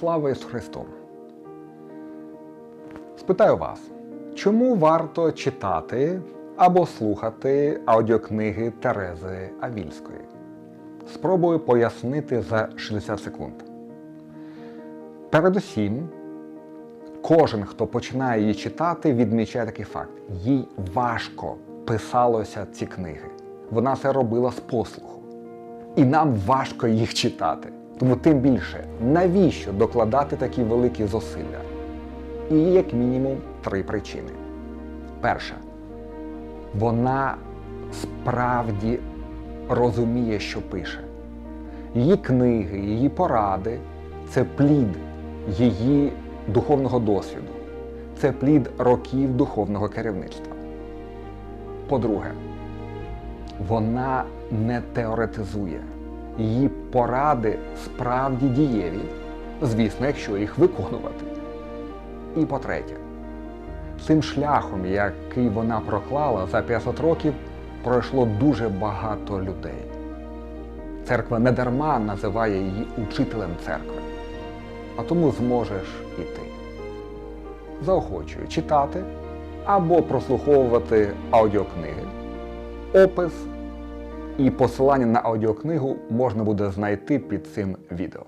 Слава Ісусу Христу! Спитаю вас, чому варто читати або слухати аудіокниги Терези Авільської? Спробую пояснити за 60 секунд. Передусім, кожен, хто починає її читати, відмічає такий факт: їй важко писалося ці книги. Вона це робила з послуху. І нам важко їх читати. Тому тим більше, навіщо докладати такі великі зусилля? І є як мінімум три причини. Перша, вона справді розуміє, що пише. Її книги, її поради це плід її духовного досвіду, це плід років духовного керівництва. По-друге, вона не теоретизує. Її поради справді дієві, звісно, якщо їх виконувати. І по-третє, цим шляхом, який вона проклала за 500 років, пройшло дуже багато людей. Церква недарма називає її учителем церкви, а тому зможеш і ти. Заохочую читати або прослуховувати аудіокниги. Опис і посилання на аудіокнигу можна буде знайти під цим відео.